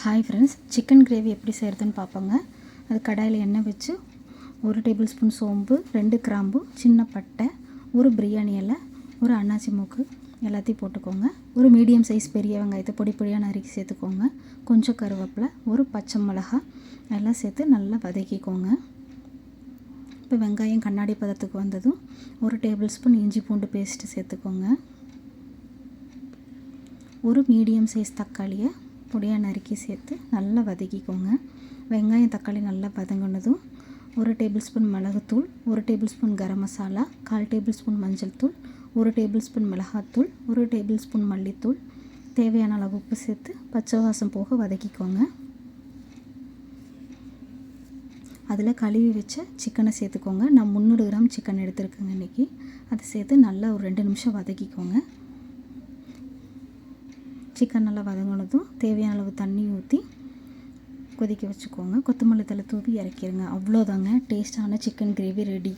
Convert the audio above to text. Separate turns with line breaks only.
Hi friends chicken gravy எப்படி செய்கிறதுன்னு பார்ப்போங்க. அது கடாயில் எண்ணெய் வச்சு ஒரு டேபிள் ஸ்பூன் சோம்பு ரெண்டு கிராம்பு சின்ன பட்டை ஒரு பிரியாணி இலை ஒரு அன்னாச்சி மூக்கு எல்லாத்தையும் போட்டுக்கோங்க. ஒரு மீடியம் சைஸ் பெரிய வெங்காயத்தை பொடி பொடியாக நறுக்கி சேர்த்துக்கோங்க. கொஞ்சம் கருவேப்பிலை ஒரு பச்சை மிளகா எல்லாம் சேர்த்து நல்லா வதக்கிக்கோங்க. இப்போ வெங்காயம் கண்ணாடி பதத்துக்கு வந்ததும் ஒரு டேபிள் ஸ்பூன் இஞ்சி பூண்டு பேஸ்ட்டு சேர்த்துக்கோங்க. ஒரு மீடியம் சைஸ் தக்காளியை பொடியாக நறுக்கி சேர்த்து நல்லா வதக்கிக்கோங்க. வெங்காயம் தக்காளி நல்லா வதங்கினதும் ஒரு டேபிள் ஸ்பூன் மிளகுத்தூள் ஒரு டேபிள் ஸ்பூன் கரம் மசாலா கால் டேபிள் ஸ்பூன் மஞ்சள் தூள் ஒரு டேபிள் ஸ்பூன் மிளகாத்தூள் ஒரு டேபிள் ஸ்பூன் மல்லித்தூள். தேவையான அளவு உப்பு சேர்த்து பச்சை வாசம் போக வதக்கிக்கோங்க. அதில் கழுவி வச்ச சிக்கனை சேர்த்துக்கோங்க. நான் முந்நூறு கிராம் சிக்கன் எடுத்துருக்கேங்க இன்றைக்கி அதை சேர்த்து நல்லா ஒரு ரெண்டு நிமிஷம் வதக்கிக்கோங்க. சிக்கன் நல்லா வதங்கினதும் தேவையான அளவு தண்ணி ஊற்றி கொதிக்க வச்சுக்கோங்க. கொத்தமல்லி தலை தூவி இறக்கிடுங்க அவ்வளோதாங்க டேஸ்டான சிக்கன் கிரேவி ரெடி